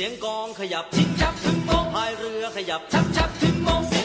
เสียงกองขยับชิบชับถึงมงพายเรือขยับชับชับถึงมง